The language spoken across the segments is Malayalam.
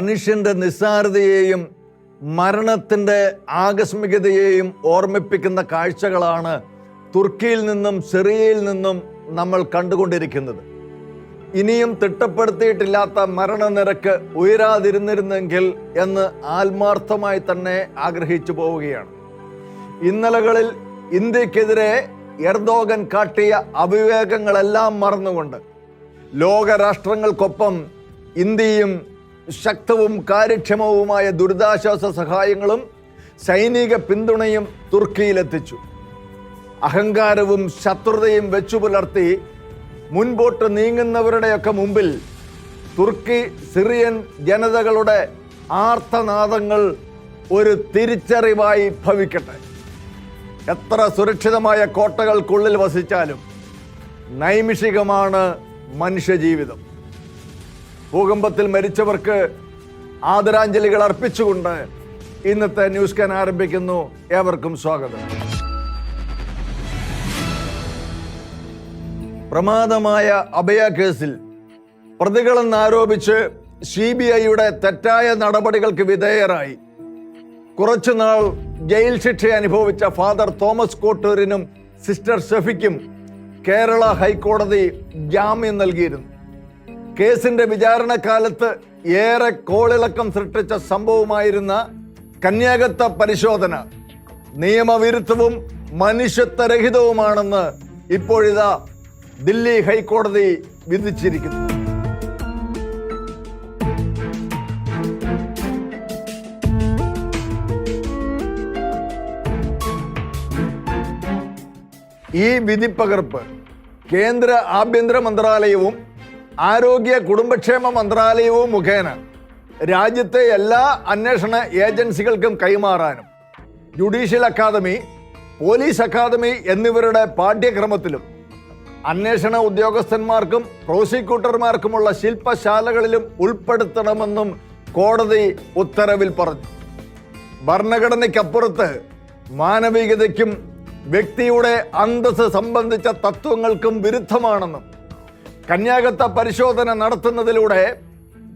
മനുഷ്യന്റെ നിസ്സാരതയെയും മരണത്തിന്റെ ആകസ്മികതയെയും ഓർമ്മിപ്പിക്കുന്ന കാഴ്ചകളാണ് തുർക്കിയിൽ നിന്നും സിറിയയിൽ നിന്നും നമ്മൾ കണ്ടുകൊണ്ടിരിക്കുന്നത്. ഇനിയും തിട്ടപ്പെടുത്തിയിട്ടില്ലാത്ത മരണനിരക്ക് ഉയരാതിരുന്നിരുന്നെങ്കിൽ എന്ന് ആത്മാർത്ഥമായി തന്നെ ആഗ്രഹിച്ചു പോവുകയാണ്. ഇന്നലകളിൽ ഇന്ത്യക്കെതിരെ എർദോഗൻ കാട്ടിയ അവിവേകങ്ങളെല്ലാം മറന്നുകൊണ്ട് ലോകരാഷ്ട്രങ്ങൾക്കൊപ്പം ഇന്ത്യയും ശക്തവും കാര്യക്ഷമവുമായ ദുരിതാശ്വാസ സഹായങ്ങളും സൈനിക പിന്തുണയും തുർക്കിയിലെത്തിച്ചു. അഹങ്കാരവും ശത്രുതയും വെച്ചു പുലർത്തി മുൻപോട്ട് നീങ്ങുന്നവരുടെയൊക്കെ മുമ്പിൽ തുർക്കി സിറിയൻ ജനതകളുടെ ആർത്തനാദങ്ങൾ ഒരു തിരിച്ചറിവായി ഭവിക്കട്ടെ. എത്ര സുരക്ഷിതമായ കോട്ടകൾക്കുള്ളിൽ വസിച്ചാലും നൈമിഷികമാണ് മനുഷ്യജീവിതം. ഭൂകമ്പത്തിൽ മരിച്ചവർക്ക് ആദരാഞ്ജലികൾ അർപ്പിച്ചുകൊണ്ട് ഇന്നത്തെ ന്യൂസ് കാൻ ആരംഭിക്കുന്നു. ഏവർക്കും സ്വാഗതം. പ്രമാദമായ അഭയ കേസിൽ പ്രതികളെന്ന് ആരോപിച്ച് സി ബി ഐയുടെ തെറ്റായ നടപടികൾക്ക് വിധേയരായി. കുറച്ചുനാൾ ജയിൽ ശിക്ഷ അനുഭവിച്ച ഫാദർ തോമസ് കോട്ടൂരിനും സിസ്റ്റർ ഷെഫിക്കും കേരള ഹൈക്കോടതി ജാമ്യം നൽകിയിരുന്നു. കേസിന്റെ വിചാരണക്കാലത്ത് ഏറെ കോളിളക്കം സൃഷ്ടിച്ച സംഭവമായിരുന്ന കന്യാകത്ത പരിശോധന നിയമവിരുദ്ധവും മനുഷ്യത്വരഹിതവുമാണെന്ന് ഇപ്പോഴിതാ ദില്ലി ഹൈക്കോടതി വിധിച്ചിരിക്കുന്നു. ഈ വിധിപ്പകർപ്പ് കേന്ദ്ര ആഭ്യന്തര മന്ത്രാലയവും ആരോഗ്യ കുടുംബക്ഷേമ മന്ത്രാലയവും മുഖേന രാജ്യത്തെ എല്ലാ അന്വേഷണ ഏജൻസികൾക്കും കൈമാറാനും ജുഡീഷ്യൽ അക്കാദമി പോലീസ് അക്കാദമി എന്നിവരുടെ പാഠ്യക്രമത്തിലും അന്വേഷണ ഉദ്യോഗസ്ഥന്മാർക്കും പ്രോസിക്യൂട്ടർമാർക്കുമുള്ള ശില്പശാലകളിലും ഉൾപ്പെടുത്തണമെന്നും കോടതി ഉത്തരവിൽ പറഞ്ഞു. ഭരണഘടനയ്ക്കപ്പുറത്ത് മാനവികതയ്ക്കും വ്യക്തിയുടെ അന്തസ് സംബന്ധിച്ച തത്വങ്ങൾക്കും വിരുദ്ധമാണെന്നും കന്യാകത്ത പരിശോധന നടത്തുന്നതിലൂടെ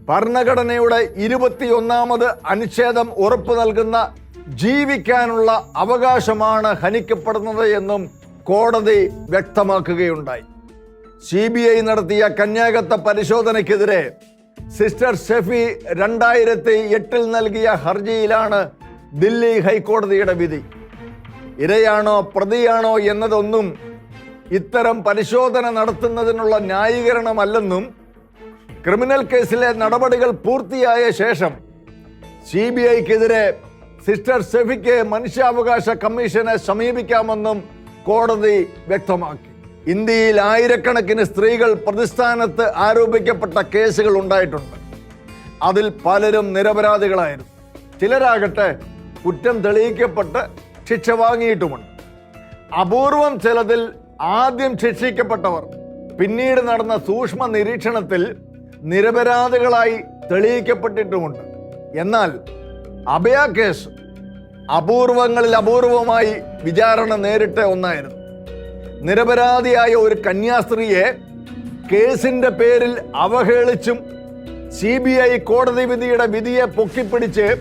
ഭരണഘടനയുടെ ഇരുപത്തിയൊന്നാമത് അനുച്ഛേദം ഉറപ്പു നൽകുന്ന ജീവിക്കാനുള്ള അവകാശമാണ് ഹനിക്കപ്പെടുന്നത് എന്നും കോടതി വ്യക്തമാക്കുകയുണ്ടായി. സി ബി ഐ നടത്തിയ കന്യാകത്ത പരിശോധനയ്ക്കെതിരെ സിസ്റ്റർ ഷെഫി രണ്ടായിരത്തി എട്ടിൽ നൽകിയ ഹർജിയിലാണ് ദില്ലി ഹൈക്കോടതിയുടെ വിധി. ഇരയാണോ പ്രതിയാണോ എന്നതൊന്നും ഇത്തരം പരിശോധന നടത്തുന്നതിനുള്ള ന്യായീകരണമല്ലെന്നും ക്രിമിനൽ കേസിലെ നടപടികൾ പൂർത്തിയായ ശേഷം സി ബി ഐക്കെതിരെ സിസ്റ്റർ സെഫിക്ക് മനുഷ്യാവകാശ കമ്മീഷനെ സമീപിക്കാമെന്നും കോടതി വ്യക്തമാക്കി. ഇന്ത്യയിൽ ആയിരക്കണക്കിന് സ്ത്രീകൾ പ്രതിസ്ഥാനത്ത് ആരോപിക്കപ്പെട്ട കേസുകൾ ഉണ്ടായിട്ടുണ്ട്. അതിൽ പലരും നിരപരാധികളായിരുന്നു. ചിലരാകട്ടെ കുറ്റം തെളിയിക്കപ്പെട്ട് ശിക്ഷ വാങ്ങിയിട്ടുമുണ്ട്. അപൂർവം ചിലതിൽ ആദ്യം ശിക്ഷിക്കപ്പെട്ടവർ. പിന്നീട് നടന്ന സൂക്ഷ്മ നിരീക്ഷണത്തിൽ നിരപരാധികളായി തെളിയിക്കപ്പെട്ടിട്ടുമുണ്ട്. എന്നാൽ അഭയ കേസ് അപൂർവങ്ങളിൽ അപൂർവമായി വിചാരണ നേരിട്ട ഒന്നായിരുന്നു. നിരപരാധിയായ ഒരു കന്യാസ്ത്രീയെ കേസിന്റെ പേരിൽ അവഹേളിച്ചും സി ബി ഐ കോടതി വിധിയുടെ വിധിയെ പൊക്കിപ്പിടിച്ച്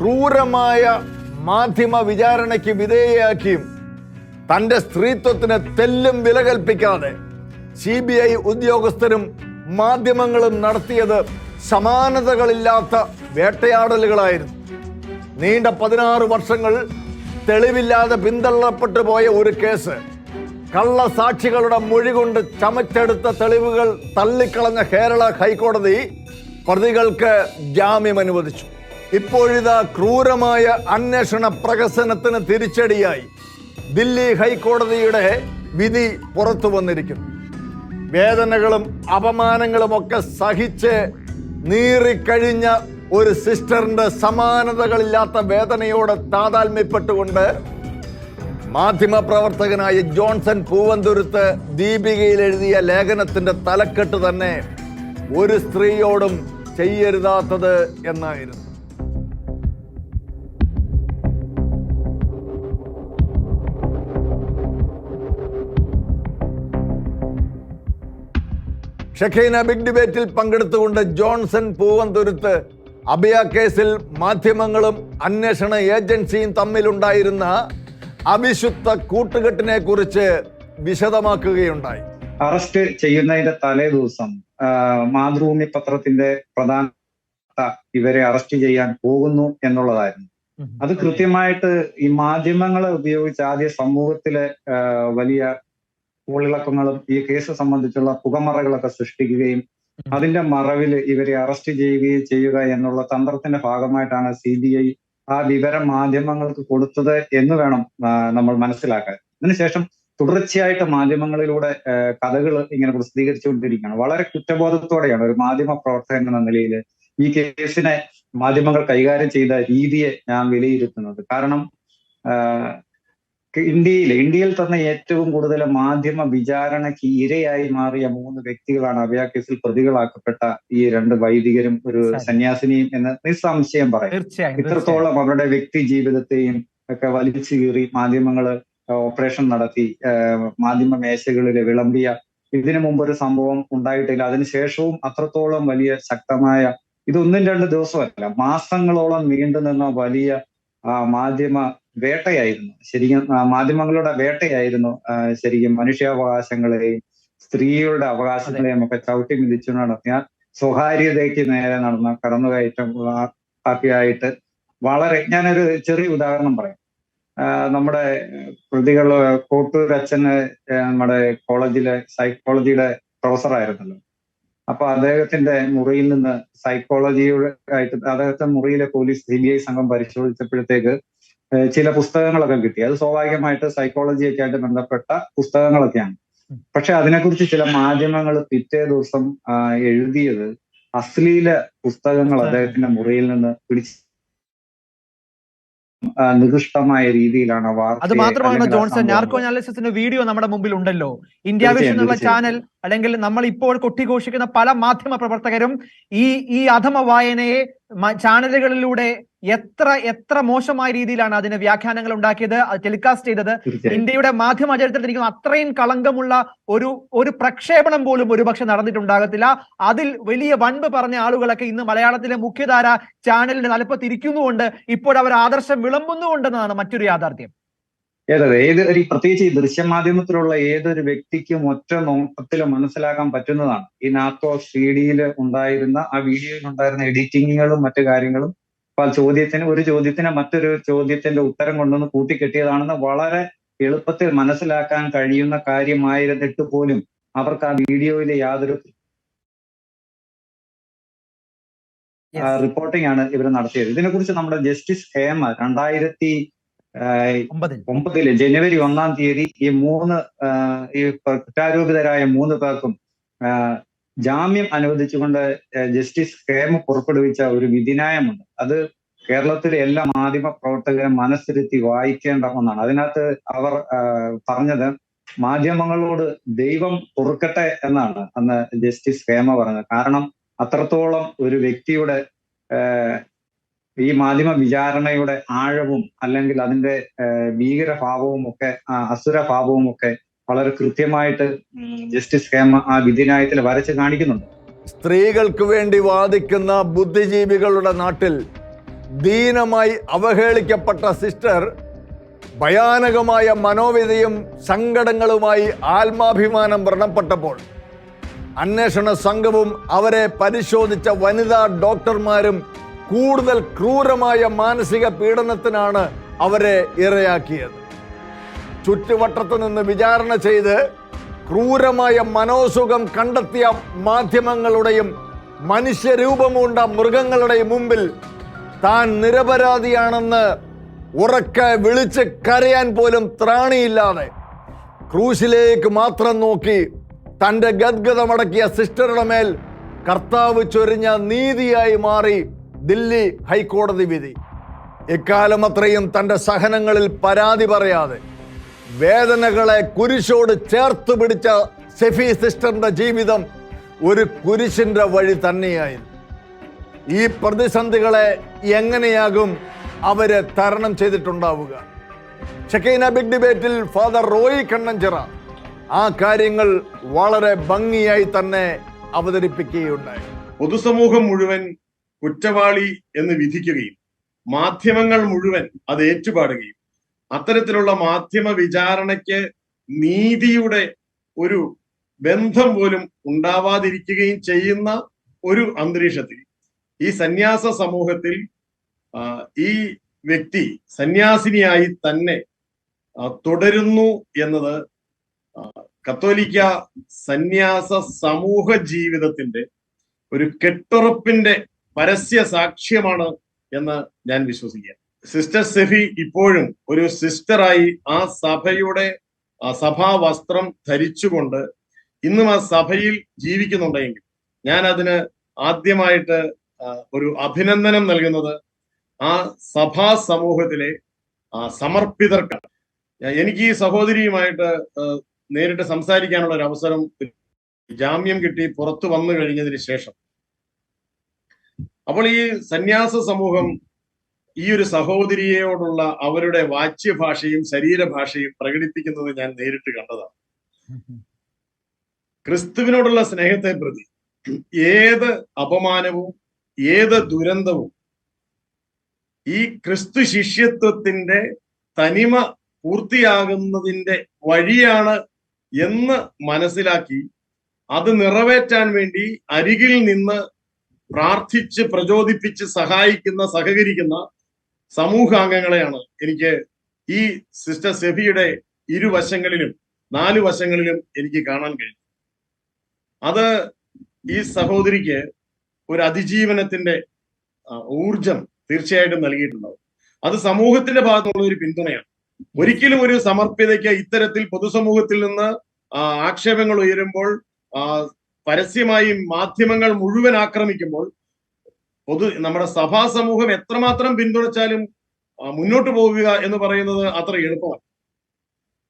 ക്രൂരമായ മാധ്യമ വിചാരണയ്ക്ക് വിധേയയാക്കിയും തന്റെ സ്ത്രീത്വത്തിന് തെല്ലും വില കൽപ്പിക്കാതെ സി ബി ഐ ഉദ്യോഗസ്ഥരും മാധ്യമങ്ങളും നടത്തിയത് സമാനതകളില്ലാത്ത വേട്ടയാടലുകളായിരുന്നു. നീണ്ട പതിനാറ് വർഷങ്ങൾ തെളിവില്ലാതെ പിന്തള്ളപ്പെട്ടു പോയ ഒരു കേസ് കള്ളസാക്ഷികളുടെ മൊഴി കൊണ്ട് ചമച്ചെടുത്ത തെളിവുകൾ തള്ളിക്കളഞ്ഞ കേരള ഹൈക്കോടതി പ്രതികൾക്ക് ജാമ്യം അനുവദിച്ചു. ഇപ്പോഴിതാ ക്രൂരമായ അന്വേഷണ പ്രകസനത്തിന് തിരിച്ചടിയായി. ദില്ലി ഹൈക്കോടതിയുടെ വിധി പുറത്തു വന്നിരിക്കുന്നു. വേദനകളും അപമാനങ്ങളും ഒക്കെ സഹിച്ച് നീറിക്കഴിഞ്ഞ ഒരു സിസ്റ്ററിന്റെ സമാനതകളില്ലാത്ത വേദനയോട് താതാൽമ്യപ്പെട്ടുകൊണ്ട് മാധ്യമപ്രവർത്തകനായ ജോൺസൺ പൂവന്തുരുത്ത് ദീപികയിൽ എഴുതിയ ലേഖനത്തിന്റെ തലക്കെട്ട് തന്നെ ഒരു സ്ത്രീയോടും ചെയ്യരുതാത്തത് എന്നായിരുന്നു. ഷഖീന ബിഗ് ഡിബേറ്റിൽ പങ്കെടുത്തുകൊണ്ട് ജോൺസൺ പൂവന്തുരുത്ത്. അഭയ കേസിൽ മാധ്യമങ്ങളും അന്വേഷണ ഏജൻസിയും തമ്മിലുണ്ടായിരുന്ന അവിശുദ്ധ കൂട്ടുകെട്ടിനെ കുറിച്ച് വിശദമാക്കുകയുണ്ടായി. അറസ്റ്റ് ചെയ്യുന്നതിന്റെ തലേ ദിവസം മാതൃഭൂമി പത്രത്തിന്റെ പ്രധാന ഇവരെ അറസ്റ്റ് ചെയ്യാൻ പോകുന്നു എന്നുള്ളതായിരുന്നു. അത് കൃത്യമായിട്ട് ഈ മാധ്യമങ്ങളെ ഉപയോഗിച്ച് ആദ്യ സമൂഹത്തിലെ വലിയ ഊളിളക്കങ്ങളും ഈ കേസ് സംബന്ധിച്ചുള്ള പുകമറകളൊക്കെ സൃഷ്ടിക്കുകയും അതിന്റെ മറവിൽ ഇവരെ അറസ്റ്റ് ചെയ്യുകയും ചെയ്യുക എന്നുള്ള തന്ത്രത്തിന്റെ ഭാഗമായിട്ടാണ് സി ബി ഐ ആ വിവരം മാധ്യമങ്ങൾക്ക് കൊടുത്തത് എന്ന് വേണം നമ്മൾ മനസ്സിലാക്കാൻ. അതിനുശേഷം തുടർച്ചയായിട്ട് മാധ്യമങ്ങളിലൂടെ കഥകൾ ഇങ്ങനെ പ്രസിദ്ധീകരിച്ചുകൊണ്ടിരിക്കുകയാണ്. വളരെ കുറ്റബോധത്തോടെയാണ് ഒരു മാധ്യമ പ്രവർത്തകൻ എന്ന നിലയിൽ ഈ കേസിനെ മാധ്യമങ്ങൾ കൈകാര്യം ചെയ്ത രീതിയെ ഞാൻ വിലയിരുത്തുന്നത്. കാരണം ഇന്ത്യയിൽ ഇന്ത്യയിൽ തന്നെ ഏറ്റവും കൂടുതൽ മാധ്യമ വിചാരണയ്ക്ക് ഇരയായി മാറിയ മൂന്ന് വ്യക്തികളാണ് അഭയ കേസിൽ പ്രതികളാക്കപ്പെട്ട ഈ രണ്ട് വൈദികരും ഒരു. സന്യാസിനിയും എന്ന് നിസ്സംശയം പറയാം. ഇത്രത്തോളം അവരുടെ വ്യക്തി ജീവിതത്തെയും ഒക്കെ വലിച്ചു കീറി മാധ്യമങ്ങൾ ഓപ്പറേഷൻ നടത്തി മാധ്യമ മേശകളിൽ വിളമ്പിയ ഇതിനു മുമ്പ് ഒരു സംഭവം ഉണ്ടായിട്ടില്ല അതിനുശേഷവും അത്രത്തോളം വലിയ ശക്തമായ ഇതൊന്നും രണ്ട് ദിവസമല്ല മാസങ്ങളോളം നീണ്ടു നിന്ന വലിയ ആ, മാധ്യമ വേട്ടയായിരുന്നു. ശരിക്കും മാധ്യമങ്ങളുടെ വേട്ടയായിരുന്നു ശരിക്കും മനുഷ്യാവകാശങ്ങളെയും സ്ത്രീകളുടെ അവകാശങ്ങളെയും ഒക്കെ ചവിട്ടി മിതിച്ചു നടത്തിയ സ്വകാര്യതയ്ക്ക് നേരെ നടന്ന കടന്നുകയറ്റം ആ, ഒക്കെയായിട്ട് വളരെ ഞാനൊരു ചെറിയ ഉദാഹരണം പറയാം. നമ്മുടെ പ്രതികൾ കോട്ടൂർ നമ്മുടെ കോളേജിലെ സൈക്കോളജിയുടെ പ്രൊഫസറായിരുന്നല്ലോ. അപ്പൊ അദ്ദേഹത്തിന്റെ മുറിയിൽ നിന്ന് സൈക്കോളജിയുടെ ആയിട്ട് അദ്ദേഹത്തെ മുറിയിലെ പോലീസ് സി ബി ഐ സംഘം പരിശോധിച്ചപ്പോഴത്തേക്ക് ചില പുസ്തകങ്ങളൊക്കെ കിട്ടി. അത് സ്വാഭാവികമായിട്ട് സൈക്കോളജിയൊക്കെ ആയിട്ട് ബന്ധപ്പെട്ട പുസ്തകങ്ങളൊക്കെയാണ്. പക്ഷെ അതിനെക്കുറിച്ച് ചില മാധ്യമങ്ങൾ പിറ്റേ ദിവസം എഴുതിയത് അശ്ലീല പുസ്തകങ്ങൾ. അദ്ദേഹത്തിന്റെ മുറിയിൽ നിന്ന് പിടിച്ച് നികൃഷ്ടമായ രീതിയിലാണ് വാർത്ത അത് മാത്രമാണ് ജോൺസൺ നാർക്കോ അനാലിസിന്റെ വീഡിയോ നമ്മുടെ മുമ്പിൽ ഉണ്ടല്ലോ ഇന്ത്യ വിഷൻ എന്നുള്ള ചാനൽ അല്ലെങ്കിൽ നമ്മൾ ഇപ്പോൾ കൊട്ടിഘോഷിക്കുന്ന പല മാധ്യമ പ്രവർത്തകരും ഈ ഈ അധമ വായനയെ ചാനലുകളിലൂടെ എത്ര എത്ര മോശമായ രീതിയിലാണ് അതിന് വ്യാഖ്യാനങ്ങൾ ഉണ്ടാക്കിയത് അത് ടെലികാസ്റ്റ് ചെയ്തത്. ഇന്ത്യയുടെ മാധ്യമ ചരിത്രത്തിൽ അത്രയും കളങ്കമുള്ള ഒരു ഒരു പ്രക്ഷേപണം പോലും ഒരുപക്ഷെ നടന്നിട്ടുണ്ടാകത്തില്ല. അതിൽ വലിയ വൻപ് പറഞ്ഞ ആളുകളൊക്കെ ഇന്ന് മലയാളത്തിലെ മുഖ്യധാര ചാനലിന്റെ തലപ്പത്ത് ഇരിക്കുന്നുകൊണ്ട് ഇപ്പോൾ അവർ ആദർശം വിളമ്പുന്നുണ്ടെന്നതാണ് മറ്റൊരു യാഥാർത്ഥ്യം. ഏതത് ഏത് ഒരു പ്രത്യേകിച്ച് ഈ ദൃശ്യമാധ്യമത്തിലുള്ള ഏതൊരു വ്യക്തിക്കും ഒറ്റ നോട്ടത്തിൽ മനസ്സിലാക്കാൻ പറ്റുന്നതാണ്. ഈ നാത്തോ സി ഡിയിൽ ഉണ്ടായിരുന്ന ആ വീഡിയോയിൽ ഉണ്ടായിരുന്ന എഡിറ്റിങ്ങുകളും മറ്റു കാര്യങ്ങളും പല ചോദ്യത്തിന് ഒരു ചോദ്യത്തിന് മറ്റൊരു ചോദ്യത്തിന്റെ ഉത്തരം കൊണ്ടുവന്ന് കൂട്ടിക്കെട്ടിയതാണെന്ന് വളരെ എളുപ്പത്തിൽ മനസ്സിലാക്കാൻ കഴിയുന്ന കാര്യമായിരുന്നിട്ട് പോലും അവർക്ക് ആ വീഡിയോയിൽ യാതൊരു റിപ്പോർട്ടിംഗ് ആണ് ഇവർ നടത്തിയത്. ഇതിനെക്കുറിച്ച് നമ്മുടെ ജസ്റ്റിസ് ഹേമ രണ്ടായിരത്തി ഒമ്പതിൽ. ജനുവരി ഒന്നാം തീയതി ഈ മൂന്ന് ഈ കുറ്റാരോപിതരായ മൂന്ന് പേർക്കും ജാമ്യം അനുവദിച്ചുകൊണ്ട് ജസ്റ്റിസ് കേമ പുറപ്പെടുവിച്ച ഒരു വിധിനായമുണ്ട് അത് കേരളത്തിലെ എല്ലാ മാധ്യമ പ്രവർത്തകരും മനസ്സിരുത്തി വായിക്കേണ്ട ഒന്നാണ്. അതിനകത്ത് അവർ പറഞ്ഞത് മാധ്യമങ്ങളോട് ദൈവം പൊറുക്കട്ടെ എന്നാണ് അന്ന് ജസ്റ്റിസ് ഹേമ പറഞ്ഞത്. കാരണം അത്രത്തോളം ഒരു വ്യക്തിയുടെ ഈ മാധ്യമ വിചാരണയുടെ ആഴവും അല്ലെങ്കിൽ അതിന്റെ ഭീകരഭാവവും ഒക്കെ അസുരഭാവവും ഒക്കെ വളരെ കൃത്യമായിട്ട് ജസ്റ്റിസ് ഹേമ ആ വിധിനായത്തിൽ വരച്ച് കാണിക്കുന്നുണ്ട്. സ്ത്രീകൾക്ക് വേണ്ടി വാദിക്കുന്ന ബുദ്ധിജീവികളുടെ നാട്ടിൽ ദീനമായി അവഹേളിക്കപ്പെട്ട സിസ്റ്റർ ഭയാനകമായ മനോവിധയും സങ്കടങ്ങളുമായി ആത്മാഭിമാനം വ്രണപ്പെട്ടപ്പോൾ അന്വേഷണ സംഘവും അവരെ പരിശോധിച്ച വനിതാ ഡോക്ടർമാരും കൂടുതൽ ക്രൂരമായ മാനസിക പീഡനത്തിനാണ് അവരെ ഇരയാക്കിയത്. ചുറ്റുവട്ടത്തു നിന്ന് വിചാരണ ചെയ്ത് ക്രൂരമായ മനോസുഖം കണ്ടെത്തിയ മാധ്യമങ്ങളുടെയും മനുഷ്യരൂപമുണ്ട മൃഗങ്ങളുടെയും മുമ്പിൽ താൻ നിരപരാധിയാണെന്ന് ഉറക്കെ വിളിച്ച് കരയാൻ പോലും ത്രാണിയില്ലാതെ ക്രൂശിലേക്ക് മാത്രം നോക്കി തന്റെ ഗദ്ഗതമടക്കിയ സിസ്റ്ററുടെ മേൽ കർത്താവ് ചൊരിഞ്ഞ നീതിയായി മാറി ദില്ലി ഹൈക്കോടതി വിധി. എക്കാലം അത്രയും തന്റെ സഹനങ്ങളിൽ പരാതി പറയാതെ വേദനകളെ കുരിശോട് ചേർത്ത് പിടിച്ച സെഫി സിസ്റ്ററിന്റെ ജീവിതം ഒരു കുരിശിന്റെ വഴി തന്നെയായിരുന്നു. ഈ പ്രതിസന്ധികളെ എങ്ങനെയാകും അവരെ തരണം ചെയ്തിട്ടുണ്ടാവുക? ചെക്കൈന ബിഗ് ഡിബേറ്റിൽ ഫാദർ റോയി കണ്ണഞ്ചിറ ആ കാര്യങ്ങൾ വളരെ ഭംഗിയായി തന്നെ അവതരിപ്പിക്കുകയുണ്ടായി. പൊതുസമൂഹം മുഴുവൻ കുറ്റവാളി എന്ന് വിധിക്കുകയും മാധ്യമങ്ങൾ മുഴുവൻ അത് ഏറ്റുപാടുകയും അത്തരത്തിലുള്ള മാധ്യമ വിചാരണയ്ക്ക് നീതിയുടെ ഒരു ബന്ധം പോലും ഉണ്ടാവാതിരിക്കുകയും ചെയ്യുന്ന ഒരു അന്തരീക്ഷത്തിൽ ഈ സന്യാസ സമൂഹത്തിൽ ഈ വ്യക്തി സന്യാസിനിയായി തന്നെ തുടരുന്നു എന്നത് കത്തോലിക്ക സന്യാസ സമൂഹ ജീവിതത്തിന്റെ ഒരു കെട്ടുറപ്പിന്റെ പരസ്യ സാക്ഷ്യമാണ് എന്ന് ഞാൻ വിശ്വസിക്കുക. സിസ്റ്റർ സെഫി ഇപ്പോഴും ഒരു സിസ്റ്ററായി ആ സഭയുടെ സഭാ വസ്ത്രം ധരിച്ചുകൊണ്ട് ഇന്നും ആ സഭയിൽ ജീവിക്കുന്നുണ്ടെങ്കിൽ ഞാൻ അതിന് ആദ്യമായിട്ട് ഒരു അഭിനന്ദനം നൽകുന്നത് ആ സഭാ സമൂഹത്തിലെ സമർപ്പിതർക്കാണ്. എനിക്ക് ഈ സഹോദരിയുമായിട്ട് നേരിട്ട് സംസാരിക്കാനുള്ള ഒരു അവസരം ജാമ്യം കിട്ടി പുറത്തു വന്നു കഴിഞ്ഞതിന് ശേഷം അപ്പോൾ ഈ സന്യാസ സമൂഹം ഈ ഒരു സഹോദരിയോടുള്ള അവരുടെ വാച്യഭാഷയും ശരീരഭാഷയും പ്രകടിപ്പിക്കുന്നത് ഞാൻ നേരിട്ട് കണ്ടതാണ്. ക്രിസ്തുവിനോടുള്ള സ്നേഹത്തെ പ്രതി ഏത് അപമാനവും ഏത് ദുരന്തവും ഈ ക്രിസ്തു ശിഷ്യത്വത്തിന്റെ തനിമ പൂർത്തിയാകുന്നതിന്റെ വഴിയാണ് എന്ന് മനസ്സിലാക്കി അത് നിറവേറ്റാൻ വേണ്ടി അരികിൽ നിന്ന് പ്രാർത്ഥിച്ച് പ്രചോദിപ്പിച്ച് സഹായിക്കുന്ന സഹകരിക്കുന്ന സമൂഹാംഗങ്ങളെയാണ് എനിക്ക് ഈ സിസ്റ്റർ സെഫിയുടെ ഇരുവശങ്ങളിലും നാല് വശങ്ങളിലും എനിക്ക് കാണാൻ കഴിഞ്ഞു അത് ഈ സഹോദരിക്ക് ഒരു അതിജീവനത്തിന്റെ ഊർജം തീർച്ചയായിട്ടും നൽകിയിട്ടുണ്ടാവും. അത് സമൂഹത്തിന്റെ ഭാഗത്തുള്ള ഒരു പിന്തുണയാണ്. ഒരിക്കലും ഒരു സമർപ്പിതയ്ക്ക് ഇത്തരത്തിൽ പൊതുസമൂഹത്തിൽ നിന്ന് ആക്ഷേപങ്ങൾ ഉയരുമ്പോൾ പരസ്യമായി മാധ്യമങ്ങൾ മുഴുവൻ ആക്രമിക്കുമ്പോൾ പൊതു നമ്മുടെ സഭാ സമൂഹം എത്രമാത്രം പിന്തുണച്ചാലും മുന്നോട്ട് പോവുക എന്ന് പറയുന്നത് അത്ര എളുപ്പമാണ്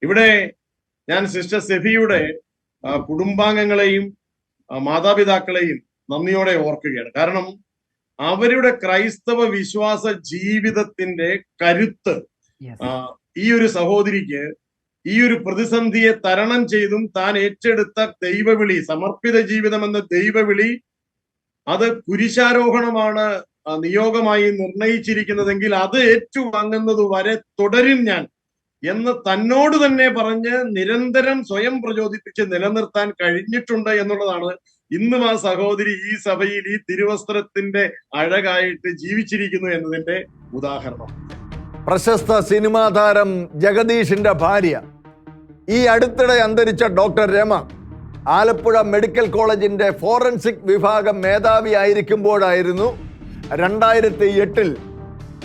ഇവിടെ ഞാൻ സിസ്റ്റർ സെഫിയുടെ കുടുംബാംഗങ്ങളെയും മാതാപിതാക്കളെയും നന്ദിയോടെ ഓർക്കുകയാണ്. കാരണം അവരുടെ ക്രൈസ്തവ വിശ്വാസ ജീവിതത്തിന്റെ കരുത്ത് ഈ ഒരു സഹോദരിക്ക് ഈ ഒരു പ്രതിസന്ധിയെ തരണം ചെയ്തും താൻ ഏറ്റെടുത്ത ദൈവവിളി സമർപ്പിത ജീവിതം എന്ന ദൈവവിളി അത് കുരിശാരോഹണമാണ് നിയോഗമായി നിർണയിച്ചിരിക്കുന്നതെങ്കിൽ അത് ഏറ്റുവാങ്ങുന്നത് വരെ തുടരും ഞാൻ എന്ന് തന്നോട് തന്നെ പറഞ്ഞ് നിരന്തരം സ്വയം പ്രചോദിപ്പിച്ച് നിലനിർത്താൻ കഴിഞ്ഞിട്ടുണ്ട് എന്നുള്ളതാണ് ഇന്നും ആ സഹോദരി ഈ സഭയിൽ ഈ തിരുവസ്ത്രത്തിന്റെ അഴകായിട്ട് ജീവിച്ചിരിക്കുന്നു എന്നതിന്റെ ഉദാഹരണം. പ്രശസ്ത സിനിമാ താരം ജഗദീഷിന്റെ ഭാര്യ. ഈ അടുത്തിടെ അന്തരിച്ച ഡോക്ടർ രമ ആലപ്പുഴ മെഡിക്കൽ കോളേജിന്റെ ഫോറൻസിക് വിഭാഗം മേധാവി ആയിരിക്കുമ്പോഴായിരുന്നു രണ്ടായിരത്തി എട്ടിൽ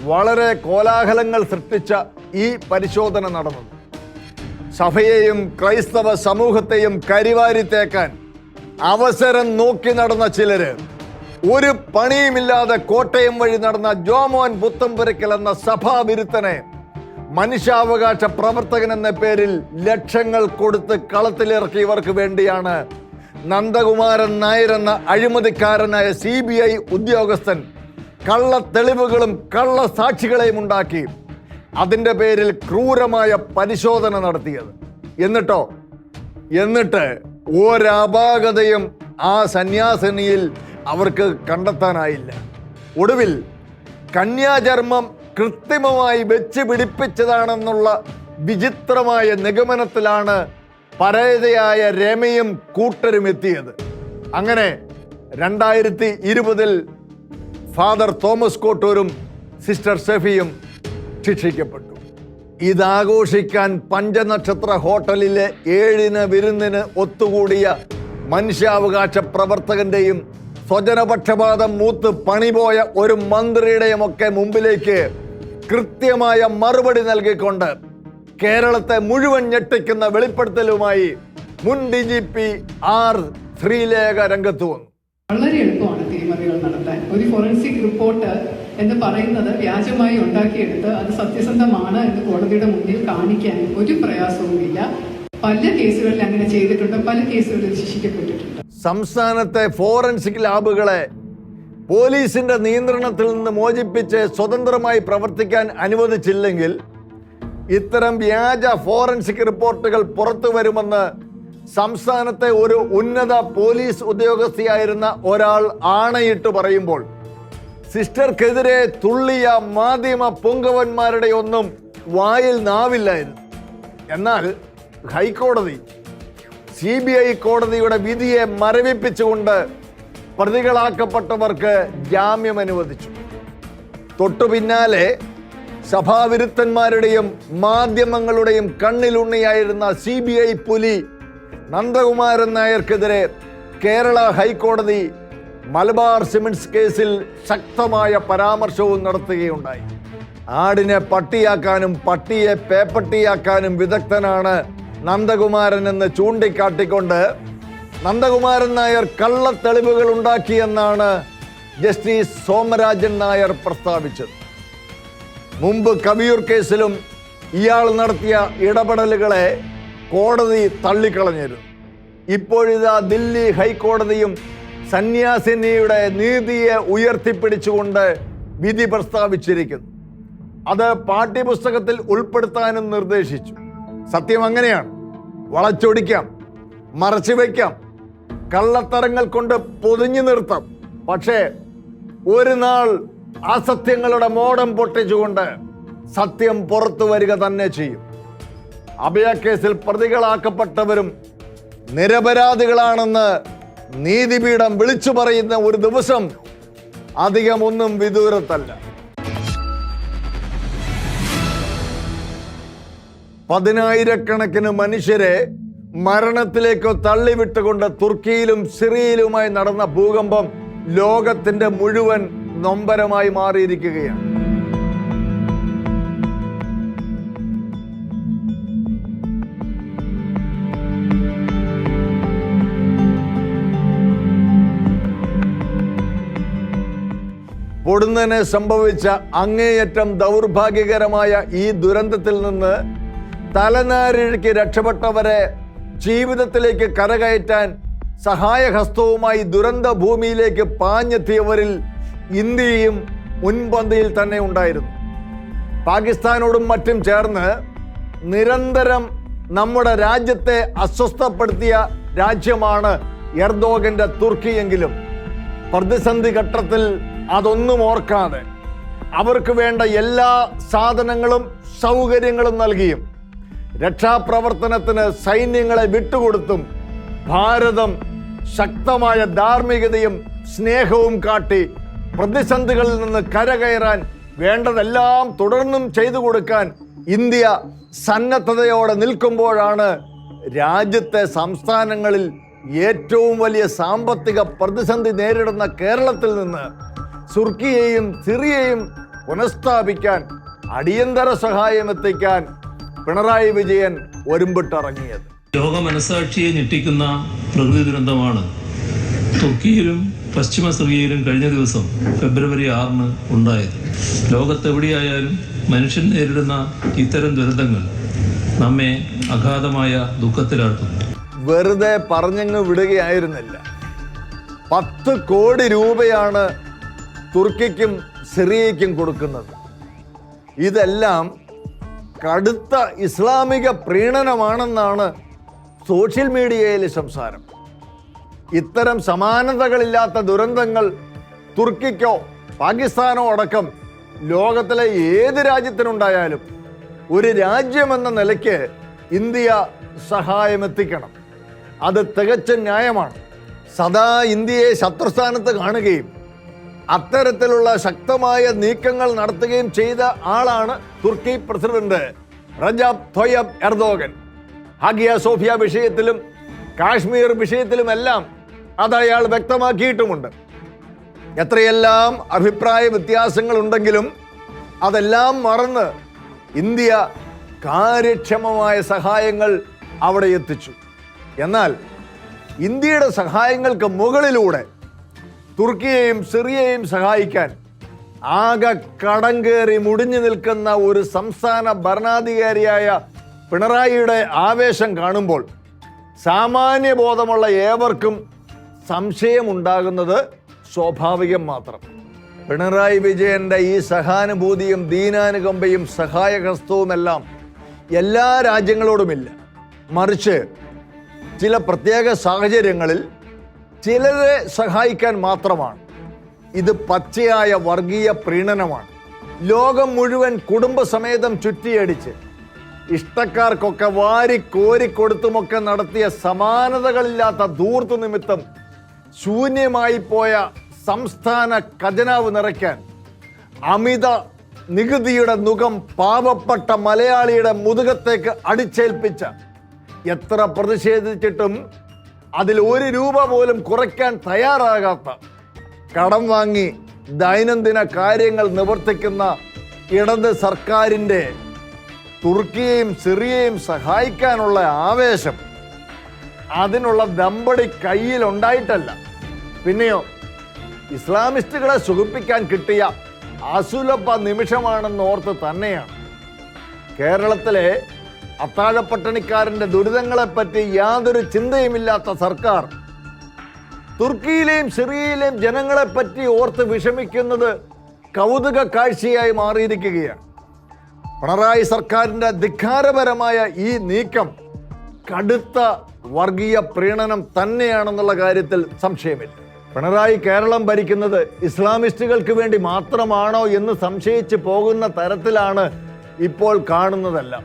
വളരെ കോലാഹലങ്ങൾ സൃഷ്ടിച്ച ഈ പരിശോധന നടന്നത്. സഭയെയും ക്രൈസ്തവ സമൂഹത്തെയും കരിവാരി തേക്കാൻ അവസരം നോക്കി നടന്ന ചിലര് ഒരു പണിയുമില്ലാതെ കോട്ടയം വഴി നടന്ന ജോമോൻ പുത്തമ്പുരക്കൽ എന്ന സഭാവിരുദ്ധനെ മനുഷ്യാവകാശ പ്രവർത്തകൻ എന്ന പേരിൽ ലക്ഷങ്ങൾ കൊടുത്ത് കളത്തിലിറക്കിയവർക്ക് വേണ്ടിയാണ് നന്ദകുമാരൻ നായർ എന്ന അഴിമതിക്കാരനായ സി ബി ഐ ഉദ്യോഗസ്ഥൻ കള്ള തെളിവുകളും കള്ള സാക്ഷികളെയും ഉണ്ടാക്കി അതിന്റെ പേരിൽ ക്രൂരമായ പരിശോധന നടത്തിയത്. എന്നിട്ടോ? എന്നിട്ട് ഒരപാകതയും ആ സന്യാസിനിയിൽ അവർക്ക് കണ്ടെത്താനായില്ല. ഒടുവിൽ കന്യാചർമ്മം കൃത്രിമമായി വെച്ച് പിടിപ്പിച്ചതാണെന്നുള്ള വിചിത്രമായ നിഗമനത്തിലാണ് പരേതയായ രമയും കൂട്ടരും എത്തിയത്. അങ്ങനെ രണ്ടായിരത്തി ഇരുപതിൽ ഫാദർ തോമസ് കോട്ടൂരും സിസ്റ്റർ സെഫിയും ശിക്ഷിക്കപ്പെട്ടു. ഇതാഘോഷിക്കാൻ പഞ്ചനക്ഷത്ര ഹോട്ടലിലെ ഏഴിന് വിരുന്നിന് ഒത്തുകൂടിയ മനുഷ്യാവകാശ പ്രവർത്തകന്റെയും സ്വജനപക്ഷപാതം മൂത്ത് പണിപോയ ഒരു മന്ത്രിയുടെയും ഒക്കെ മുമ്പിലേക്ക് കൃത്യമായ മറുപടി നൽകിക്കൊണ്ട് കേരളത്തെ മുഴുവൻ ഞെട്ടിക്കുന്ന വെളിപ്പെടുത്തലുമായി മുൻ D G P R Sreelekha രംഗത്ത് വന്നു. വളരെ എളുപ്പമാണ് തിരിമറികൾ നടത്താൻ. ഒരു ഫോറൻസിക് റിപ്പോർട്ട് എന്ന് പറയുന്നത് വ്യാജമായി ഉണ്ടാക്കിയെടുത്ത് അത് സത്യസന്ധമാണ് എന്ന് കോടതിയുടെ മുന്നിൽ കാണിക്കാൻ ഒരു പ്രയാസവുമില്ല. പല കേസുകളിൽ അങ്ങനെ ചെയ്തിട്ടുണ്ട്. പല കേസുകളിൽ ശിക്ഷിക്കപ്പെട്ടിട്ടുണ്ട്. സംസ്ഥാനത്തെ ഫോറൻസിക് ലാബുകളെ പോലീസിന്റെ നിയന്ത്രണത്തിൽ നിന്ന് മോചിപ്പിച്ച് സ്വതന്ത്രമായി പ്രവർത്തിക്കാൻ അനുവദിച്ചില്ലെങ്കിൽ ഇത്തരം വ്യാജ ഫോറൻസിക് റിപ്പോർട്ടുകൾ പുറത്തു വരുമെന്ന് സംസ്ഥാനത്തെ ഒരു ഉന്നത പോലീസ് ഉദ്യോഗസ്ഥയായിരുന്ന ഒരാൾ ആണയിട്ട് പറയുമ്പോൾ സിസ്റ്റർക്കെതിരെ തുള്ളിയ മാധ്യമ പൊങ്കവന്മാരുടെ ഒന്നും വായിൽ നാവില്ലായിരുന്നു എന്നാൽ ഹൈക്കോടതി സി ബി ഐ കോടതിയുടെ വിധിയെ മരവിപ്പിച്ചുകൊണ്ട് പ്രതികളാക്കപ്പെട്ടവർക്ക് ജാമ്യം അനുവദിച്ചു. തൊട്ടു പിന്നാലെ സഭാവിരുദ്ധന്മാരുടെയും മാധ്യമങ്ങളുടെയും കണ്ണിലുണ്ണിയായിരുന്ന സി ബി ഐ പുലി നന്ദകുമാരൻ നായർക്കെതിരെ കേരള ഹൈക്കോടതി മലബാർ സിമെന്റ്സ് കേസിൽ ശക്തമായ പരാമർശവും നടത്തുകയുണ്ടായി. ആടിനെ പട്ടിയാക്കാനും പട്ടിയെ പേപ്പട്ടിയാക്കാനും വിദഗ്ധനാണ് നന്ദകുമാരൻ എന്ന് ചൂണ്ടിക്കാട്ടിക്കൊണ്ട് നന്ദകുമാരൻ നായർ കള്ളത്തെളിവുകൾ ഉണ്ടാക്കിയെന്നാണ് ജസ്റ്റിസ് സോമരാജൻ നായർ പ്രസ്താവിച്ചത്. മുമ്പ് കബീർ കേസിലും ഇയാൾ നടത്തിയ ഇടപെടലുകളെ കോടതി തള്ളിക്കളഞ്ഞിരുന്നു. ഇപ്പോഴിതാ ദില്ലി ഹൈക്കോടതിയും സന്യാസിനിയുടെ നീതിയെ ഉയർത്തിപ്പിടിച്ചുകൊണ്ട് വിധി പ്രസ്താവിച്ചിരിക്കുന്നു. അത് പാഠ്യപുസ്തകത്തിൽ ഉൾപ്പെടുത്താനും നിർദ്ദേശിച്ചു. സത്യം അങ്ങനെയാണ്. വളച്ചൊടിക്കാം മറച്ചു വയ്ക്കാം കള്ളത്തരങ്ങൾ കൊണ്ട് പൊതിഞ്ഞു നിർത്താം. പക്ഷേ ഒരു നാൾ അസത്യങ്ങളുടെ മോടം പൊട്ടിച്ചുകൊണ്ട് സത്യം പുറത്തു വരിക തന്നെ ചെയ്യും. അഭയ കേസിൽ പ്രതികളാക്കപ്പെട്ടവരും നിരപരാധികളാണെന്ന് നീതിപീഠം വിളിച്ചു പറയുന്ന ഒരു ദിവസം അധികമൊന്നും വിദൂരത്തല്ല. പതിനായിരക്കണക്കിന് മനുഷ്യരെ മരണത്തിലേക്ക് തള്ളിവിട്ടുകൊണ്ട് തുർക്കിയിലും സിറിയയിലുമായി നടന്ന ഭൂകമ്പം ലോകത്തിന്റെ മുഴുവൻ നൊമ്പരമായി മാറിയിരിക്കുകയാണ്. പൊടുന്നനെ സംഭവിച്ച അങ്ങേയറ്റം ദൗർഭാഗ്യകരമായ ഈ ദുരന്തത്തിൽ നിന്ന് തലനാരിഴയ്ക്ക് രക്ഷപ്പെട്ടവരെ ജീവിതത്തിലേക്ക് കരകയറ്റാൻ സഹായഹസ്തവുമായി ദുരന്ത ഭൂമിയിലേക്ക് പാഞ്ഞെത്തിയവരിൽ ഇന്ത്യയും മുൻപന്തിയിൽ തന്നെ ഉണ്ടായിരുന്നു. പാകിസ്ഥാനോടും മറ്റും ചേർന്ന് നിരന്തരം നമ്മുടെ രാജ്യത്തെ അസ്വസ്ഥപ്പെടുത്തിയ രാജ്യമാണ് എർദോഗന്റെ തുർക്കിയെങ്കിലും പ്രതിസന്ധി ഘട്ടത്തിൽ അതൊന്നും ഓർക്കാതെ അവർക്ക് വേണ്ട എല്ലാ സാധനങ്ങളും സൗകര്യങ്ങളും നൽകിയും രക്ഷാപ്രവർത്തനത്തിന് സൈന്യങ്ങളെ വിട്ടുകൊടുത്തും ഭാരതം ശക്തമായ ധാർമ്മികതയും സ്നേഹവും കാട്ടി പ്രതിസന്ധികളിൽ നിന്ന് കരകയറാൻ വേണ്ടതെല്ലാം തുടർന്നും ചെയ്തു കൊടുക്കാൻ ഇന്ത്യ സന്നദ്ധതയോടെ നിൽക്കുമ്പോഴാണ് രാജ്യത്തെ സംസ്ഥാനങ്ങളിൽ ഏറ്റവും വലിയ സാമ്പത്തിക പ്രതിസന്ധി നേരിടുന്ന കേരളത്തിൽ നിന്ന് സുർക്കിയെയും സിറിയയും പുനഃസ്ഥാപിക്കാൻ അടിയന്തര സഹായം എത്തിക്കാൻ പിണറായി വിജയൻ ഒരുമ്പിട്ടിറങ്ങിയത്. ലോക മനസാക്ഷിയെ ഞെട്ടിക്കുന്ന പ്രകൃതി ദുരന്തമാണ്. തുർക്കിയിലും പശ്ചിമ സിറിയയിലും കഴിഞ്ഞ ദിവസം ഫെബ്രുവരി ആറിന് ഉണ്ടായത്. ലോകത്തെവിടെയായാലും മനുഷ്യൻ നേരിടുന്ന ഇത്തരം ദുരന്തങ്ങൾ നമ്മെ അഗാധമായ ദുഃഖത്തിലാഴ്ത്തുന്നു. വെറുതെ പറഞ്ഞങ്ങ് വിടുകയായിരുന്നില്ല. പത്ത് കോടി രൂപയാണ് തുർക്കിക്കും സിറിയയ്ക്കും കൊടുക്കുന്നത്. ഇതെല്ലാം കടുത്ത ഇസ്ലാമിക പ്രീണനമാണെന്നാണ് സോഷ്യൽ മീഡിയയിലെ സംസാരം. ഇത്തരം സമാനതകളില്ലാത്ത ദുരന്തങ്ങൾ തുർക്കിക്കോ പാകിസ്ഥാനോ അടക്കം ലോകത്തിലെ ഏത് രാജ്യത്തിനുണ്ടായാലും ഒരു രാജ്യമെന്ന നിലയ്ക്ക് ഇന്ത്യ സഹായമെത്തിക്കണം. അത് തികച്ച ന്യായമാണ്. സദാ ഇന്ത്യയെ ശത്രുസ്ഥാനത്ത് കാണുകയും അത്തരത്തിലുള്ള ശക്തമായ നീക്കങ്ങൾ നടത്തുകയും ചെയ്ത ആളാണ് തുർക്കി president Recep Tayyip Erdogan. Hagia Sophia വിഷയത്തിലും കാശ്മീർ വിഷയത്തിലുമെല്ലാം അത് അയാൾ വ്യക്തമാക്കിയിട്ടുമുണ്ട്. എത്രയെല്ലാം അഭിപ്രായ വ്യത്യാസങ്ങൾ ഉണ്ടെങ്കിലും അതെല്ലാം മറന്ന് ഇന്ത്യ കാര്യക്ഷമമായ സഹായങ്ങൾ അവിടെ എത്തിച്ചു. എന്നാൽ ഇന്ത്യയുടെ സഹായങ്ങൾക്ക് മുകളിലൂടെ തുർക്കിയെയും സിറിയയെയും സഹായിക്കാൻ ആകെ കടം കയറി മുടിഞ്ഞു നിൽക്കുന്ന ഒരു സംസ്ഥാന ഭരണാധികാരിയായ പിണറായിയുടെ ആവേശം കാണുമ്പോൾ സാമാന്യ ബോധമുള്ള ഏവർക്കും സംശയമുണ്ടാകുന്നത് സ്വാഭാവികം മാത്രം. പിണറായി വിജയന്റെ ഈ സഹാനുഭൂതിയും ദീനാനുകമ്പയും സഹായഹസ്തവുമെല്ലാം എല്ലാ രാജ്യങ്ങളോടുമില്ല. മറിച്ച് ചില പ്രത്യേക സാഹചര്യങ്ങളിൽ ചിലരെ സഹായിക്കാൻ മാത്രമാണ്. ഇത് പച്ചയായ വർഗീയ പ്രീണനമാണ്. ലോകം മുഴുവൻ കുടുംബസമേതം ചുറ്റിയടിച്ച് ഇഷ്ടക്കാർക്കൊക്കെ വാരി കോരി കോരിക്കൊടുത്തുമൊക്കെ നടത്തിയ സമാനതകളില്ലാത്ത ധൂർത്ത് നിമിത്തം ശൂന്യമായി പോയ സംസ്ഥാന ഖജനാവ് നിറയ്ക്കാൻ അമിത നികുതിയുടെ നുഖം പാവപ്പെട്ട മലയാളിയുടെ മുതുകത്തേക്ക് അടിച്ചേൽപ്പിച്ച എത്ര പ്രതിഷേധിച്ചിട്ടും അതിൽ ഒരു രൂപ പോലും കുറയ്ക്കാൻ തയ്യാറാകാത്ത കടം വാങ്ങി ദൈനംദിന കാര്യങ്ങൾ നിവർത്തിക്കുന്ന ഇടത് സർക്കാരിന്റെ തുർക്കിയെയും സിറിയയും സഹായിക്കാനുള്ള ആവേശം അതിനുള്ള ദമ്പടി കയ്യിലുണ്ടായിട്ടല്ല പിന്നെയോ ഇസ്ലാമിസ്റ്റുകളെ സുഖിപ്പിക്കാൻ കിട്ടിയ അസുലഭ നിമിഷമാണെന്ന് ഓർത്ത് തന്നെയാണ്. കേരളത്തിലെ അത്താഴപ്പട്ടണിക്കാരന്റെ ദുരിതങ്ങളെപ്പറ്റി യാതൊരു ചിന്തയുമില്ലാത്ത സർക്കാർ. തുർക്കിയിലെയും സിറിയയിലെയും ജനങ്ങളെപ്പറ്റി ഓർത്ത് വിഷമിക്കുന്നത് കൗതുക കാഴ്ചയായി മാറിയിരിക്കുകയാണ്. പിണറായി സർക്കാരിന്റെ ധിക്കാരപരമായ ഈ നീക്കം കടുത്ത വർഗീയ പ്രീണനം തന്നെയാണെന്നുള്ള കാര്യത്തിൽ സംശയമില്ല. പിണറായി കേരളം ഭരിക്കുന്നത് ഇസ്ലാമിസ്റ്റുകൾക്ക് വേണ്ടി മാത്രമാണോ എന്ന് സംശയിച്ച് പോകുന്ന തരത്തിലാണ് ഇപ്പോൾ കാണുന്നതെല്ലാം.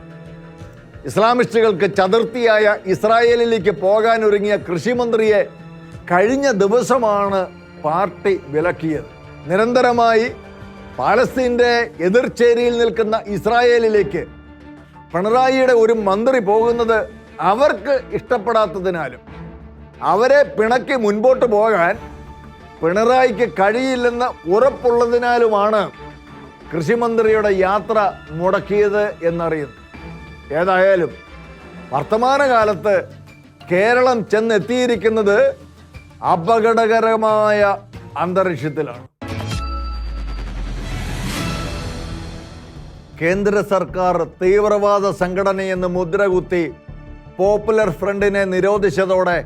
ഇസ്ലാമിസ്റ്റുകൾക്ക് ചതുർത്ഥിയായ ഇസ്രായേലിലേക്ക് പോകാനൊരുങ്ങിയ കൃഷിമന്ത്രിയെ കഴിഞ്ഞ ദിവസമാണ് പാർട്ടി വിലക്കിയത്. നിരന്തരമായി പാലസ്തീന്റെ എതിർചേരിയിൽ നിൽക്കുന്ന ഇസ്രായേലിലേക്ക് പിണറായിയുടെ ഒരു മന്ത്രി പോകുന്നത് അവർക്ക് ഇഷ്ടപ്പെടാത്തതിനാലും അവരെ പിണക്കി മുൻപോട്ട് പോകാൻ പിണറായിക്ക് കഴിയില്ലെന്ന് ഉറപ്പുള്ളതിനാലുമാണ് കൃഷിമന്ത്രിയുടെ യാത്ര മുടക്കിയത് എന്നറിയുന്നു ഏതായാലും വർത്തമാനകാലത്ത് കേരളം ചെന്നെത്തിയിരിക്കുന്നത് അപകടകരമായ അന്തരീക്ഷത്തിലാണ്. കേന്ദ്ര സർക്കാർ തീവ്രവാദ സംഘടനയെന്ന് മുദ്രകുത്തി പോപ്പുലർ ഫ്രണ്ടിനെ നിരോധിച്ചതോടെ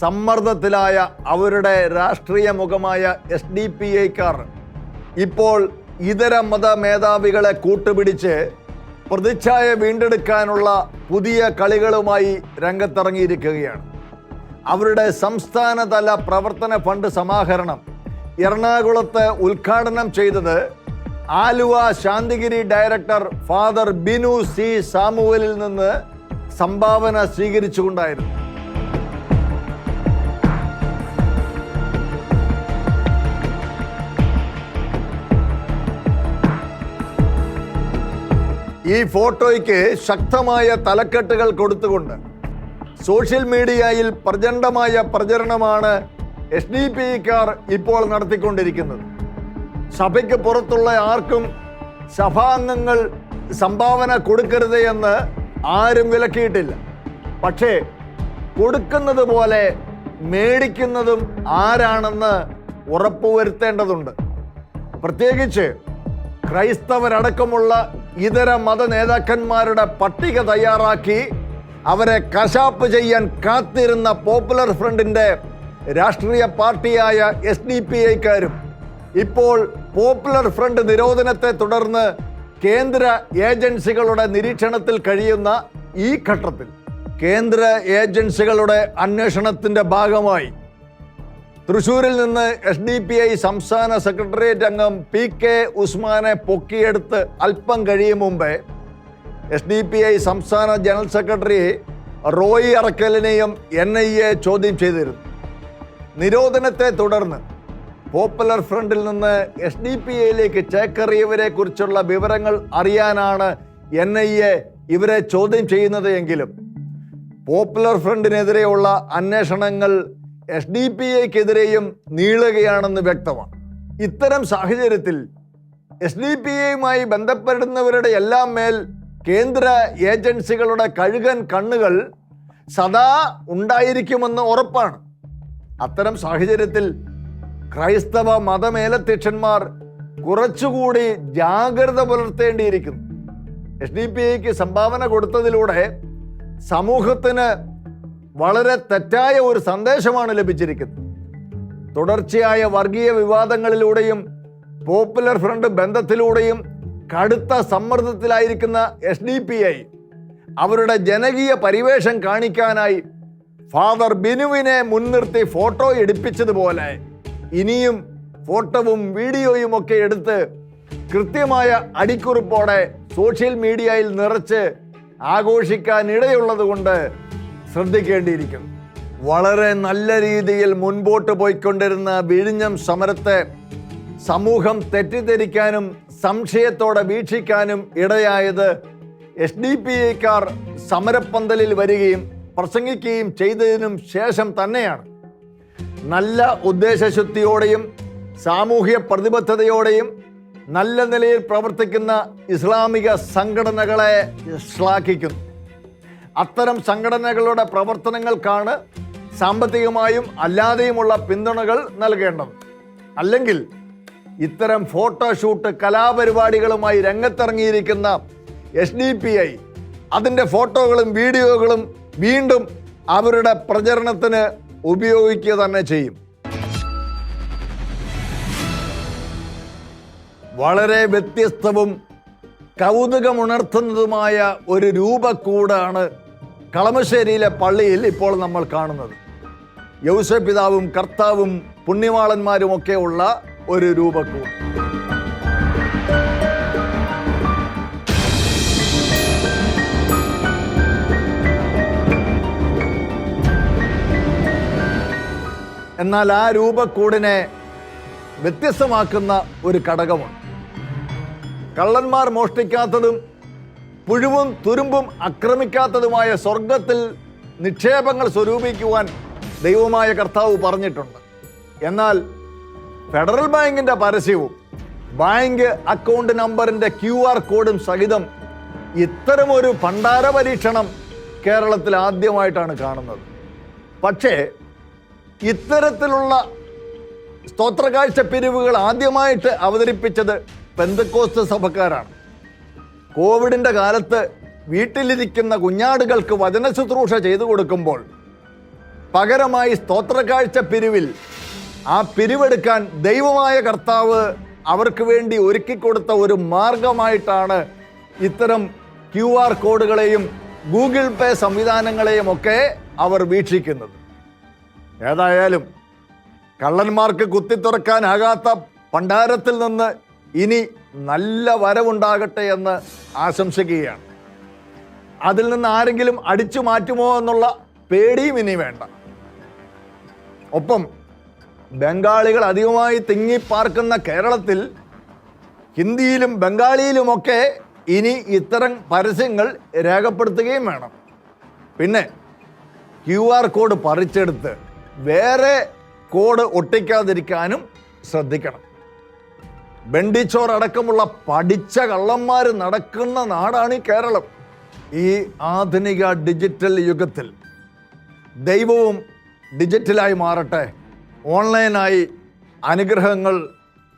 സമ്മർദ്ദത്തിലായ അവരുടെ രാഷ്ട്രീയ മുഖമായ എസ് ഡി പി ഐക്കാർ ഇപ്പോൾ ഇതര മത മേധാവികളെ കൂട്ടുപിടിച്ച് പ്രതിച്ഛായ വീണ്ടെടുക്കാനുള്ള പുതിയ കളികളുമായി രംഗത്തിറങ്ങിയിരിക്കുകയാണ്. അവരുടെ സംസ്ഥാനതല പ്രവർത്തന ഫണ്ട് സമാഹരണം എറണാകുളത്ത് ഉദ്ഘാടനം ചെയ്തത് Aluva Santhigiri director father Binu C സാമുവലിൽ നിന്ന് സംഭാവന സ്വീകരിച്ചുകൊണ്ടായിരുന്നു. ഈ ഫോട്ടോയ്ക്ക് ശക്തമായ തലക്കെട്ടുകൾ കൊടുത്തുകൊണ്ട് സോഷ്യൽ മീഡിയയിൽ പ്രചണ്ഡമായ പ്രചരണമാണ് എസ് ഡി പി കാർ ഇപ്പോൾ നടത്തിക്കൊണ്ടിരിക്കുന്നത്. സഭയ്ക്ക് പുറത്തുള്ള ആർക്കും സഭാംഗങ്ങൾ സംഭാവന കൊടുക്കരുത് എന്ന് ആരും വിലക്കിയിട്ടില്ല. പക്ഷേ കൊടുക്കുന്നത് പോലെ മേടിക്കുന്നതും ആരാണെന്ന് ഉറപ്പുവരുത്തേണ്ടതുണ്ട്. പ്രത്യേകിച്ച് ക്രൈസ്തവരടക്കമുള്ള ഇതര മത നേതാക്കന്മാരുടെ പട്ടിക തയ്യാറാക്കി അവരെ കശാപ്പ് ചെയ്യാൻ കാത്തിരുന്ന പോപ്പുലർ ഫ്രണ്ടിന്റെ രാഷ്ട്രീയ പാർട്ടിയായ എസ് ഡി പി ഐക്കാരും ഇപ്പോൾ പോപ്പുലർ ഫ്രണ്ട് നിരോധനത്തെ തുടർന്ന് കേന്ദ്ര ഏജൻസികളുടെ നിരീക്ഷണത്തിൽ കഴിയുന്ന ഈ ഘട്ടത്തിൽ കേന്ദ്ര ഏജൻസികളുടെ അന്വേഷണത്തിന്റെ ഭാഗമായി തൃശൂരിൽ നിന്ന് എസ് ഡി പി ഐ സംസ്ഥാന സെക്രട്ടേറിയറ്റ് അംഗം പി കെ ഉസ്മാനെ പൊക്കിയെടുത്ത് അല്പം കഴിയും മുമ്പേ എസ് ഡി പി ഐ സംസ്ഥാന ജനറൽ സെക്രട്ടറി റോയി അറക്കലിനെയും എൻ ഐ എ ചോദ്യം ചെയ്തിരുന്നു. നിരോധനത്തെ തുടർന്ന് പോപ്പുലർ ഫ്രണ്ടിൽ നിന്ന് എസ് ഡി പി ഐയിലേക്ക് ചേക്കേറിയവരെ കുറിച്ചുള്ള വിവരങ്ങൾ അറിയാനാണ് എൻ ഐ എ ഇവരെ ചോദ്യം ചെയ്യുന്നത് എങ്കിലും പോപ്പുലർ ഫ്രണ്ടിനെതിരെയുള്ള അന്വേഷണങ്ങൾ എസ് ഡി പി എക്കെതിരെയും നീളുകയാണെന്ന് വ്യക്തമാണ്. ഇത്തരം സാഹചര്യത്തിൽ എസ് ഡി പി എയുമായി ബന്ധപ്പെടുന്നവരുടെ എല്ലാം മേൽ കേന്ദ്ര ഏജൻസികളുടെ കഴുകൻ കണ്ണുകൾ സദാ ഉണ്ടായിരിക്കുമെന്ന് ഉറപ്പാണ്. അത്തരം സാഹചര്യത്തിൽ ക്രൈസ്തവ മതമേലധ്യക്ഷന്മാർ കുറച്ചുകൂടി ജാഗ്രത പുലർത്തേണ്ടിയിരിക്കുന്നു. എസ് ഡി പി ഐക്ക് സംഭാവന കൊടുത്തതിലൂടെ സമൂഹത്തിന് വളരെ തെറ്റായ ഒരു സന്ദേശമാണ് ലഭിച്ചിരിക്കുന്നത്. തുടർച്ചയായ വർഗീയ വിവാദങ്ങളിലൂടെയും പോപ്പുലർ ഫ്രണ്ട് ബന്ധത്തിലൂടെയും കടുത്ത സമ്മർദ്ദത്തിലായിരിക്കുന്ന എസ് ഡി പി ഐ അവരുടെ ജനകീയ പരിവേഷം കാണിക്കാനായി ഫാദർ ബിനുവിനെ മുൻനിർത്തി ഫോട്ടോ എടുപ്പിച്ചതുപോലെ ഇനിയും ഫോട്ടോവും വീഡിയോയും ഒക്കെ എടുത്ത് കൃത്യമായ അടിക്കുറിപ്പോടെ സോഷ്യൽ മീഡിയയിൽ നിറച്ച് ആഘോഷിക്കാൻ ഇടയുള്ളത് കൊണ്ട് ശ്രദ്ധിക്കേണ്ടിയിരിക്കുന്നു വളരെ നല്ല രീതിയിൽ മുൻപോട്ട് പോയിക്കൊണ്ടിരുന്ന വിഴിഞ്ഞം സമരത്തെ സമൂഹം തെറ്റിദ്ധരിക്കാനും സംശയത്തോടെ വീക്ഷിക്കാനും ഇടയായത് എസ് ഡി പി ഐക്കാർ സമരപ്പന്തലിൽ വരികയും പ്രസംഗിക്കുകയും ചെയ്തതിനും ശേഷം തന്നെയാണ്. നല്ല ഉദ്ദേശശുദ്ധിയോടെയും സാമൂഹ്യ പ്രതിബദ്ധതയോടെയും നല്ല നിലയിൽ പ്രവർത്തിക്കുന്ന ഇസ്ലാമിക സംഘടനകളെ ശ്ലാഘിക്കുന്നു. അത്തരം സംഘടനകളുടെ പ്രവർത്തനങ്ങൾക്കാണ് സാമ്പത്തികമായും അല്ലാതെയുമുള്ള പിന്തുണകൾ നൽകേണ്ടത്. അല്ലെങ്കിൽ ഇത്തരം ഫോട്ടോഷൂട്ട് കലാപരിപാടികളുമായി രംഗത്തിറങ്ങിയിരിക്കുന്ന എസ് ഡി പി ഐ അതിന്റെ ഫോട്ടോകളും വീഡിയോകളും വീണ്ടും അവരുടെ പ്രചരണത്തിന് ഉപയോഗിക്കുക തന്നെ ചെയ്യും. വളരെ വ്യത്യസ്തവും കൗതുകമുണർത്തുന്നതുമായ ഒരു രൂപക്കൂടാണ് കളമശ്ശേരിയിലെ പള്ളിയിൽ ഇപ്പോൾ നമ്മൾ കാണുന്നത്. യൗസപിതാവും കർത്താവും പുണ്യവാളന്മാരും ഒക്കെ ഉള്ള ഒരു രൂപക്കൂട്. എന്നാൽ ആ രൂപക്കൂടിനെ വ്യത്യസ്തമാക്കുന്ന ഒരു ഘടകമുണ്ട് കള്ളന്മാർ മോഷ്ടിക്കാത്തതും പുഴുവും തുരുമ്പും ആക്രമിക്കാത്തതുമായ സ്വർഗത്തിൽ നിക്ഷേപങ്ങൾ സ്വരൂപിക്കുവാൻ ദൈവമായ കർത്താവ് പറഞ്ഞിട്ടുണ്ട്. എന്നാൽ ഫെഡറൽ ബാങ്കിന്റെ പരസ്യവും ബാങ്ക് അക്കൗണ്ട് നമ്പറിന്റെ ക്യു ആർ കോഡും സഹിതം ഇത്തരമൊരു ഭണ്ഡാര പരീക്ഷണം കേരളത്തിൽ ആദ്യമായിട്ടാണ് കാണുന്നത്. പക്ഷേ ഇത്തരത്തിലുള്ള സ്തോത്രകാഴ്ച പിരിവുകൾ ആദ്യമായിട്ട് അവതരിപ്പിച്ചത് പെന്തക്കോസ്ത് സഭക്കാരാണ്. കോവിഡിന്റെ കാലത്ത് വീട്ടിലിരിക്കുന്ന കുഞ്ഞാടുകൾക്ക് വചന ശുശ്രൂഷ ചെയ്തു കൊടുക്കുമ്പോൾ പകരമായി സ്തോത്രകാഴ്ച പിരിവിൽ ആ പിരിവെടുക്കാൻ ദൈവമായ കർത്താവ് അവർക്ക് വേണ്ടി ഒരുക്കിക്കൊടുത്ത ഒരു മാർഗമായിട്ടാണ് ഇത്തരം ക്യു ആർ കോഡുകളെയും ഗൂഗിൾ പേ സംവിധാനങ്ങളെയും ഒക്കെ അവർ വീക്ഷിക്കുന്നത്. ഏതായാലും കള്ളന്മാർക്ക് കുത്തിത്തുറക്കാനാകാത്ത ഭണ്ഡാരത്തിൽ നിന്ന് ഇനി നല്ല വരവുണ്ടാകട്ടെ എന്ന് ആശംസിക്കുകയാണ്. അതിൽ നിന്ന് ആരെങ്കിലും അടിച്ചു മാറ്റുമോ എന്നുള്ള പേടിയും ഇനി വേണ്ട. ഒപ്പം ബംഗാളികൾ അധികമായി തിങ്ങിപ്പാർക്കുന്ന കേരളത്തിൽ ഹിന്ദിയിലും ബംഗാളിയിലുമൊക്കെ ഇനി ഇത്തരം പരസ്യങ്ങൾ രേഖപ്പെടുത്തുകയും വേണം. പിന്നെ ക്യു ആർ കോഡ് പറിച്ചെടുത്ത് വേറെ കോഡ് ഒട്ടിക്കാതിരിക്കാനും ശ്രദ്ധിക്കണം. ബെണ്ടിച്ചോർ അടക്കമുള്ള പഠിച്ച കള്ളന്മാർ നടക്കുന്ന നാടാണ് ഈ കേരളം. ഈ ആധുനിക ഡിജിറ്റൽ യുഗത്തിൽ ദൈവവും ഡിജിറ്റലായി മാറട്ടെ. ഓൺലൈനായി അനുഗ്രഹങ്ങൾ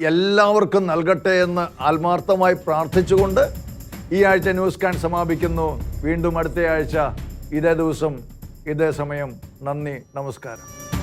എല്ലാവർക്കും നൽകട്ടെ എന്ന് ആത്മാർത്ഥമായി പ്രാർത്ഥിച്ചുകൊണ്ട് ഈ ആഴ്ച ന്യൂസ് കാൻ സമാപിക്കുന്നു. വീണ്ടും അടുത്ത ആഴ്ച ഇതേ ദിവസം ഇതേ സമയം. നന്ദി നമസ്കാരം.